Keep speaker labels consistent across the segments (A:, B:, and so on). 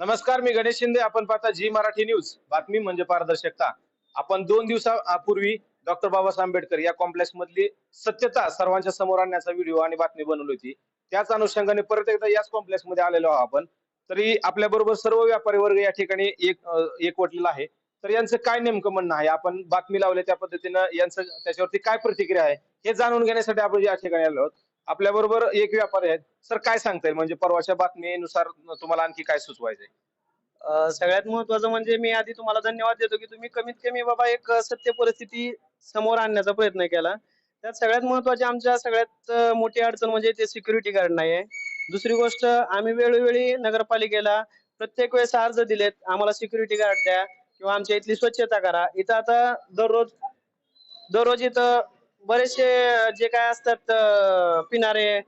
A: नमस्कार मी गणेश शिंदे. आपण पाहता जी मराठी न्यूज. बातमी म्हणजे पारदर्शकता. आपण दोन दिवसापूर्वी डॉक्टर बाबासाहेब आंबेडकर या कॉम्प्लेक्स मधली सत्यता सर्वांच्या समोर आणण्याचा व्हिडिओ आणि बातमी बनवली होती. त्याच अनुषंगाने परत एकदा याच कॉम्प्लेक्समध्ये आलेलो आहोत आपण. तरी आपल्या बरोबर सर्व व्यापारी वर्ग या ठिकाणी एक एकवटलेला आहे. तर यांचं काय नेमकं म्हणणं आहे? आपण बातमी लावली त्या पद्धतीनं यांचं त्याच्यावरती काय प्रतिक्रिया आहे? हे जाणून घेण्यासाठी आपण या ठिकाणी आलो आहोत. आपल्या बरोबर एक व्यापारी आहेत. सर काय सांगता येईल? म्हणजे परवाच्या बातमीनुसार तुम्हाला आणखी काय सुचवायचंय?
B: अ, सगळ्यात महत्वाचं म्हणजे मी आधी तुम्हाला धन्यवाद देतो की तुम्ही कमीत कमी बाबा एक सत्य परिस्थिती समोर आणण्याचा प्रयत्न केला. त्यात सगळ्यात महत्वाची आमच्या सगळ्यात अ, मोठी अडचण म्हणजे ते सिक्युरिटी गार्ड नाही आहे. दुसरी गोष्ट आम्ही वेळोवेळी नगरपालिकेला प्रत्येक वेळेस अर्ज दिलेत आम्हाला सिक्युरिटी गार्ड द्या किंवा आमच्या इथली स्वच्छता करा. इथं आता दररोज दररोज इथं बरेचसे जे काय असतात पिणारे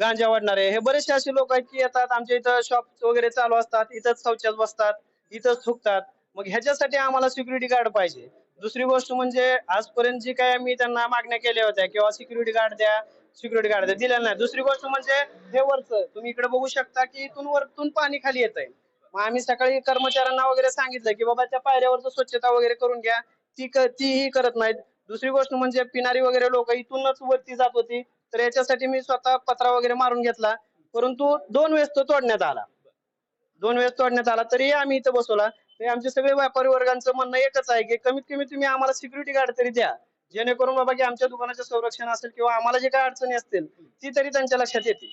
B: गांजा वाढणारे हे बरेचसे असे लोक आहेत की येतात आमच्या इथं शॉप वगैरे चालू असतात इथंच शौचात बसतात इथंच थुकतात. मग ह्याच्यासाठी आम्हाला सिक्युरिटी गार्ड पाहिजे. दुसरी गोष्ट म्हणजे आजपर्यंत जी काय मी त्यांना मागण्या केल्या होत्या किंवा सिक्युरिटी गार्ड द्या सिक्युरिटी गार्ड द्या दिलेलं नाही. दुसरी गोष्ट म्हणजे हे वरचं तुम्ही इकडे बघू शकता की इथून वरतून पाणी खाली येत आहे मग आम्ही सकाळी कर्मचाऱ्यांना वगैरे सांगितलं की बाबा त्या पायऱ्यावरचं स्वच्छता वगैरे करून घ्या. ती तीही करत नाहीत. दुसरी गोष्ट म्हणजे पिणारी वगैरे लोक इथूनच वरती जात होती तर याच्यासाठी मी स्वतः पत्रा वगैरे मारून घेतला. परंतु दोन वेळेस तो तोडण्यात आला. दोन वेळेस तोडण्यात आला तरी आम्ही इथं बसवला. तरी आमचे सगळे व्यापारी वर्गांचं म्हणणं एकच आहे की कमीत कमी तुम्ही आम्हाला सिक्युरिटी गार्ड तरी द्या. जेणेकरून बाबा की आमच्या दुकानाचं संरक्षण असेल किंवा आम्हाला जे काय अडचणी असतील ती तरी त्यांच्या लक्षात येतील.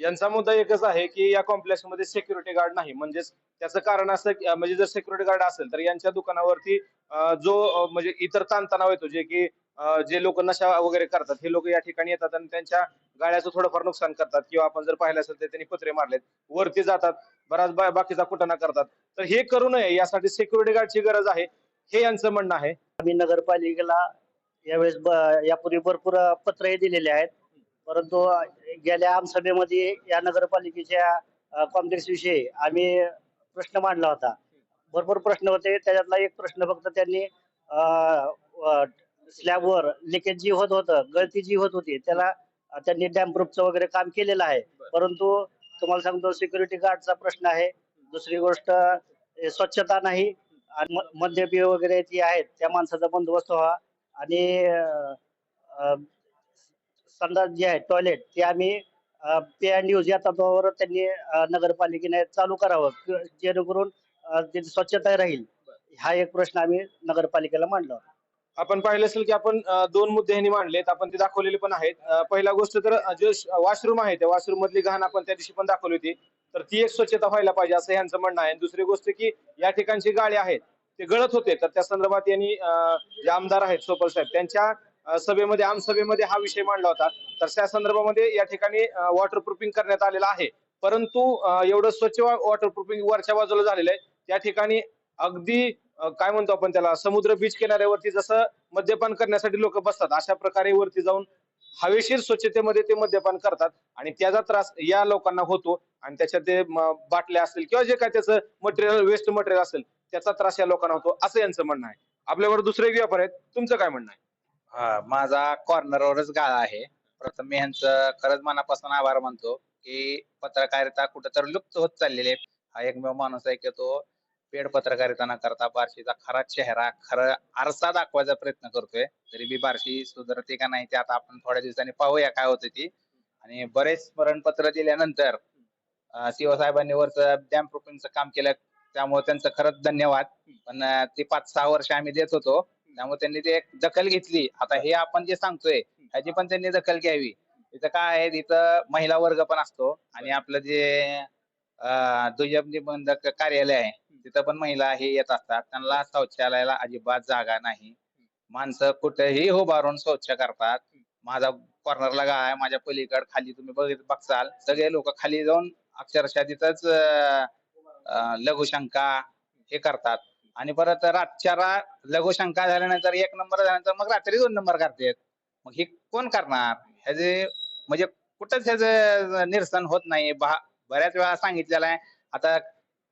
A: यांचा मुद्दा एकच आहे की या कॉम्प्लेक्समध्ये सिक्युरिटी गार्ड नाही. म्हणजेच त्याचं कारण असं म्हणजे जर सिक्युरिटी गार्ड असेल तर यांच्या दुकानावरती जो म्हणजे इतर ताणतणाव येतो जे की जे लोक नशा वगैरे करतात हे लोक या ठिकाणी येतात आणि त्यांच्या गाड्याचं थोडंफार नुकसान करतात. किंवा आपण जर पाहिलं असेल तर त्यांनी पत्रे मारलेत वरती जातात बराच बा- बाकीचा कुटाणा करतात. तर हे करू नये यासाठी सिक्युरिटी गार्डची गरज आहे हे यांचं म्हणणं आहे.
C: आम्ही नगरपालिकेला यावेळेस ब- यापूर्वी भरपूर पत्रही दिलेले आहेत. परंतु गेल्या आमसभेमध्ये या नगरपालिकेच्या कॉम्प्लेक्स विषयी आम्ही प्रश्न मांडला होता. भरपूर प्रश्न होते. त्याच्यातला एक प्रश्न फक्त त्यांनी स्लॅबवर लिकेज जी होत होतं गळती जी होत होती त्याला त्यांनी डॅम प्रूफचं वगैरे काम केलेलं आहे. परंतु तुम्हाला सांगतो सिक्युरिटी गार्डचा प्रश्न आहे. दुसरी गोष्ट स्वच्छता नाही आणि म- मद्यपी वगैरे जी आहेत त्या माणसाचा बंदोबस्त व्हा आणि संडास जे आहे टॉयलेट ते आम्ही पे अँड यूज या तत्वावर त्यांनी नगरपालिकेने चालू करावं. जेणेकरून त्याची स्वच्छता राहील हा एक प्रश्न आम्ही नगरपालिकेला मांडला होता.
A: आपण पाहिलं असेल की आपण दोन मुद्दे ह्यांनी मांडलेत. आपण ते दाखवलेले पण आहेत. पहिला गोष्ट तर जे वॉशरूम आहे त्या वॉशरूम मधली घाण आपण त्या दिवशी पण दाखवली होती. तर ती एक स्वच्छता व्हायला पाहिजे असं यांचं म्हणणं आहे. आणि दुसरी गोष्ट की या ठिकाणची गाडी आहेत ते गळत होते. तर त्या संदर्भात यांनी जे आमदार आहेत सोपल साहेब त्यांच्या सभेमध्ये आमसभेमध्ये हा विषय मांडला होता. तर त्या संदर्भामध्ये या ठिकाणी वॉटर प्रूफिंग करण्यात आलेलं आहे. परंतु एवढं स्वच्छ वॉटर प्रूफिंग वरच्या बाजूला झालेलं आहे. त्या ठिकाणी अगदी काय म्हणतो आपण त्याला समुद्र बीच किनाऱ्यावरती जसं मद्यपान करण्यासाठी लोक बसतात अशा प्रकारे वरती जाऊन हवेशीर स्वच्छतेमध्ये ते मद्यपान करतात आणि त्याचा त्रास या लोकांना होतो आणि त्याच्यात ते बाटल्या असतील किंवा जे काय त्याचं मटेरियल वेस्ट मटेरियल असेल त्याचा त्रास या लोकांना होतो असं यांचं म्हणणं आहे. आपल्यावर दुसरे एक व्यापार आहेत. तुमचं काय म्हणणं आहे?
D: हा माझा कॉर्नरवरच गाळा आहे. प्रथम मी ह्यांचं खरंच मनापासून आभार मानतो की पत्रकारिता कुठेतरी लुप्त होत चाललेली आहे. हा एकमेव माणूस आहे की तो पेड पत्रकारिता न करता बार्शीचा खरा चेहरा खरं आरसा दाखवायचा प्रयत्न करतोय. तरी बी बार्शी सुधारते का नाही ते आता आपण थोड्या दिवसांनी पाहूया काय होतं ती. आणि बरेच स्मरणपत्र दिल्यानंतर शिवसाहेबांनी वरच वरचं डॅम प्रूफिंगचं काम केलं. त्यामुळे त्यांचं खरंच धन्यवाद. पण ते पाच सहा वर्ष आम्ही देत होतो. त्यामुळे त्यांनी ते एक दखल घेतली. आता हे आपण जे सांगतोय ह्याची पण त्यांनी दखल घ्यावी. इथं काय आहे इथं महिला वर्ग पण असतो आणि आपलं जे दुय्यम निबंधक कार्यालय आहे तिथं पण महिला हे येत असतात. त्यांना शौचालयाला अजिबात जागा नाही. माणसं कुठेही उभारून शौच करतात. माझा कॉर्नरला गाळा आहे माझ्या पलीकड खाली तुम्ही बघित बघसाल. सगळे लोक खाली जाऊन अक्षरशः तिथंच लघुशंका हे करतात. आणि परत रातच्या रा लघुशंका झाल्यानंतर एक नंबर झाल्यानंतर मग रात्री दोन नंबर करतात. मग हे कोण करणार? ह्याचे म्हणजे कुठंच ह्याचं निरसन होत नाही. बा- बऱ्याच वेळा सांगितलेलं आहे. आता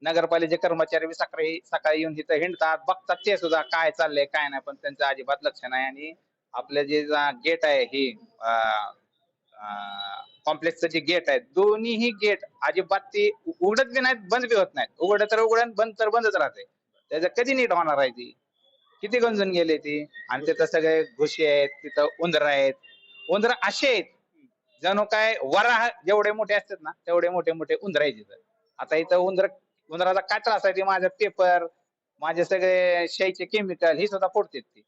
D: नगरपालिकेचे कर्मचारी सकाळी सकाळी येऊन तिथं हिंडतात. बघतात ते सुद्धा काय चाललंय काय नाही. पण त्यांचं अजिबात लक्ष नाही. आणि आपलं जे गेट आहे हे कॉम्प्लेक्सचं जे गेट आहे दोन्हीही गेट अजिबात ते उघडत बी नाहीत बंद बी होत नाहीत. उघडत तर उघड बंद तर बंदच राहते त्याचं कधी नीट होणार आहे ती? किती गंजून गेले ती? आणि तिथं सगळे घुशी आहेत तिथं उंदर आहेत. उंदर असे आहेत जणू काय वरा जेवढे मोठे असतात ना तेवढे मोठे मोठे उंदर आहेत तिथं. आता इथं उंदर उंदराचा काय त्रास आहे माझं पेपर माझे सगळे शेचे केमिकल ही सुद्धा फोडतात ती.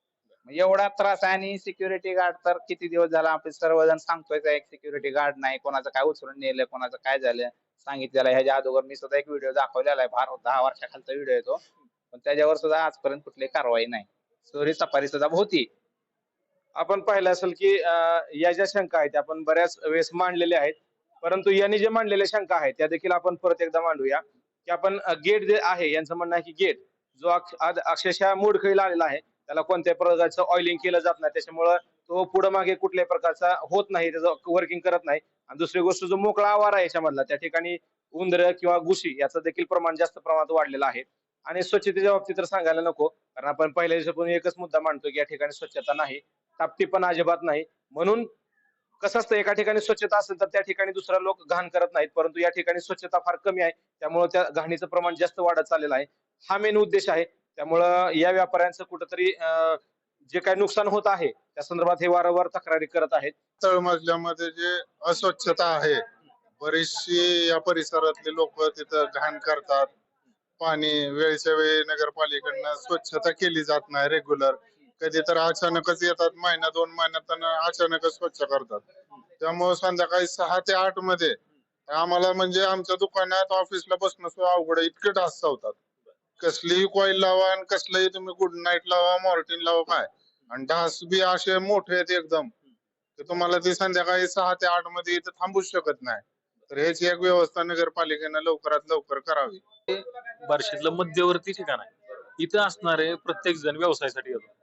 D: एवढा त्रास आहे आणि सिक्युरिटी गार्ड तर किती दिवस झाला आपण सर्वजण सांगतोय एक सिक्युरिटी गार्ड नाही कोणाचं काय उचलून नेलं कोणाचं काय झालं? सांगितलेलं ह्याच्या अगोदर मी सुद्धा एक व्हिडिओ दाखवलेला आहे फार दहा वर्षाखालचा व्हिडिओ येतो पण त्याच्यावर सुद्धा आजपर्यंत कुठली कारवाई नाही. चोरी सफारी सुद्धा होती.
A: आपण पाहिलं असेल की या ज्या शंका आहेत त्या आपण बऱ्याच वेळेस मांडलेल्या आहेत. परंतु यांनी जे मांडलेल्या शंका आहेत त्या देखील आपण परत एकदा मांडूया. की आपण गेट जे आहे यांचं म्हणणं आहे की गेट जो आज अक्षरशः मोडखळीला आलेला आहे त्याला कोणत्याही प्रकारचं ऑइलिंग केलं जात नाही. त्याच्यामुळं तो पुढे मागे कुठल्याही प्रकारचा होत नाही त्याचं वर्किंग करत नाही. आणि दुसरी गोष्ट जो मोकळा आवार आहे याच्यामधला त्या ठिकाणी उंदर किंवा घुशी याचं देखील प्रमाण जास्त प्रमाणात वाढलेलं आहे. आणि स्वच्छतेच्या बाबतीत तर सांगायला नको. कारण आपण पहिल्या दिवसापासून एकच मुद्दा मांडतो की या ठिकाणी स्वच्छता नाही. टापटी पण अजिबात नाही. म्हणून कसं असतं एका ठिकाणी स्वच्छता असेल तर त्या ठिकाणी दुसरा लोक घाण करत नाहीत. परंतु या ठिकाणी स्वच्छता फार कमी आहे. त्यामुळे त्या घाणीचं प्रमाण जास्त वाढत चाललेलं आहे. हा मेन उद्देश आहे. त्यामुळं या व्यापाऱ्यांचं कुठंतरी जे काही नुकसान होत आहे त्या संदर्भात हे वारंवार तक्रारी करत आहेत.
E: तळमजल्यामध्ये जे अस्वच्छता आहे बरीचशी या परिसरातले लोक तिथं घाण करतात. पाणी वेळच्या वेळी नगरपालिकेकडनं स्वच्छता केली जात नाही रेग्युलर कधी तर अचानकच येतात महिना दोन महिन्यात अचानकच स्वच्छ करतात. त्यामुळे संध्याकाळी सहा ते आठमध्ये आम्हाला म्हणजे आमच्या दुकानात ऑफिसला बसणं सुद्धा अवघड इतके डास चावतात. कसलीही कॉईल लावा आणि कसलंही तुम्ही गुड नाईट लावा मॉर्टिन लावा काय. आणि डास बी असे मोठे आहेत एकदम. तर तुम्हाला ते संध्याकाळी सहा ते आठमध्ये इथं थांबूच शकत नाही. तर ह्याची एक व्यवस्था नगरपालिकेनं लवकरात लवकर करावी.
F: बार्शीतलं मध्यवर्ती ठिकाण आहे. इथं असणारे प्रत्येक जण व्यवसायासाठी येतो.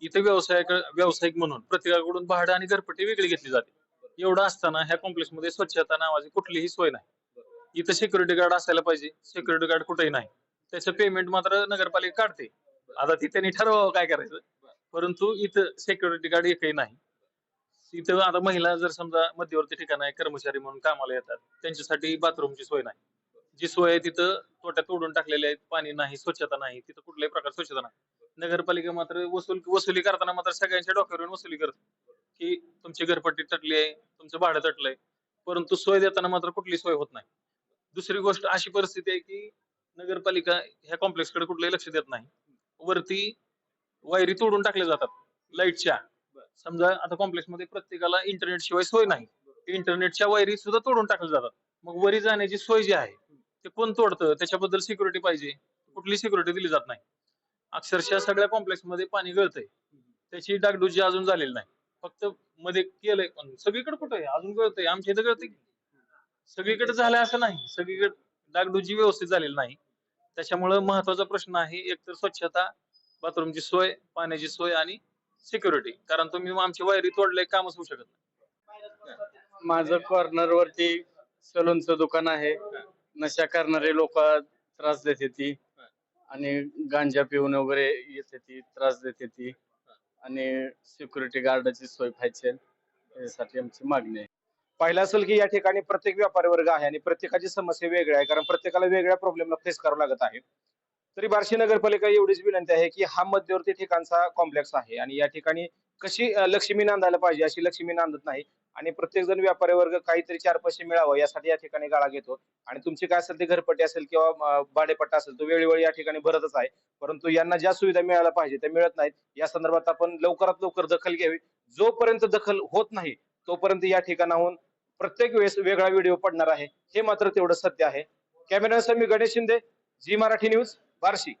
F: इथे व्यवसाय व्यावसायिक म्हणून प्रत्येकाकडून भाडं आणि घरपट्टी वेगळी घेतली जाते. एवढं असताना ह्या कॉम्प्लेक्समध्ये स्वच्छता नावाची कुठलीही सोय नाही. इथं सिक्युरिटी गार्ड असायला पाहिजे. सिक्युरिटी गार्ड कुठेही नाही. त्याचं पेमेंट मात्र नगरपालिका काढते. आता ती त्यांनी ठरवावं काय करायचं? परंतु इथं सिक्युरिटी गार्ड एकही नाही. इथं आता महिला जर समजा मध्यवर्ती ठिकाण आहे कर्मचारी म्हणून कामाला येतात त्यांच्यासाठी बाथरूमची सोय नाही. जी सोय आहे तिथं तोट्या तोडून टाकलेल्या आहेत पाणी नाही स्वच्छता नाही तिथं कुठल्याही प्रकार स्वच्छता नाही. नगरपालिका मात्र वसूल वसुली करताना मात्र सगळ्यांच्या डोक्यावरून वसुली करते की तुमची घरपट्टी तटली आहे तुमचं भाडं तटलंय परंतु सोय देताना मात्र कुठली सोय होत नाही. दुसरी गोष्ट अशी परिस्थिती आहे की नगरपालिका ह्या कॉम्प्लेक्सकडे कुठलंही लक्ष देत नाही. वरती वायरी तोडून टाकल्या जातात लाईटच्या. समजा आता कॉम्प्लेक्समध्ये प्रत्येकाला इंटरनेट शिवाय सोय नाही. इंटरनेटच्या वायरी सुद्धा तोडून टाकल्या जातात. मग वरी जाण्याची सोय जी आहे ते कोण तोडतं? त्याच्याबद्दल सिक्युरिटी पाहिजे. कुठली सिक्युरिटी दिली जात नाही. अक्षरशः सगळ्या कॉम्प्लेक्समध्ये पाणी गळतंय. त्याची डागडुजी अजून झालेली नाही. फक्त मध्ये केलंय पण सगळीकडे कुठं आहे? अजून गळतंय. आमच्या इथं गळतंय सगळीकडे झालंय असं नाही. सगळीकडे डागडुजी व्यवस्थित झालेली नाही. त्याच्यामुळं महत्त्वाचा प्रश्न आहे एक तर स्वच्छता बाथरूमची सोय पाण्याची सोय आणि सिक्युरिटी कारण तुम्ही आमची वायरी तोडले कामच होऊ शकत नाही.
B: माझं कॉर्नर वरती सलूनचं दुकान आहे. नशा करणारे लोक त्रास देते ती आणि गांजा पिऊन वगैरे येते ती त्रास देते ती आणि सिक्युरिटी गार्डाची सोय पाहिजे. यासाठी आमची मागणी आहे.
A: पाहिलं असेल की या ठिकाणी प्रत्येक व्यापारी वर्ग आहे आणि प्रत्येकाची समस्या वेगळी आहे. कारण प्रत्येकाला वेगळ्या प्रॉब्लेमला फेस करावं लागत आहे. तरी बार्शी नगरपालिका एवढीच विनंती आहे की हा मध्यवर्ती ठिकाणचा कॉम्प्लेक्स आहे. आणि या ठिकाणी कशी लक्ष्मी नांदायला पाहिजे अशी लक्ष्मी नांदत नाही. आणि प्रत्येक जण व्यापारी वर्ग काहीतरी चार पैसे मिळावं यासाठी या ठिकाणी गाळा घेतो. आणि तुमची काय असेल ते घरपट्टी असेल किंवा भाडेपट्टा असेल तो वेळोवेळी या ठिकाणी भरतच आहे. परंतु यांना ज्या सुविधा मिळायला पाहिजे त्या मिळत नाहीत. या संदर्भात आपण लवकरात लवकर दखल घ्यावी. जोपर्यंत दखल होत नाही तोपर्यंत या ठिकाणाहून प्रत्येक वेळेस वेगळा व्हिडिओ पडणार आहे. हे मात्र तेवढं सत्य आहे. कॅमेरा मी गणेश शिंदे जी मराठी न्यूज बार्शी.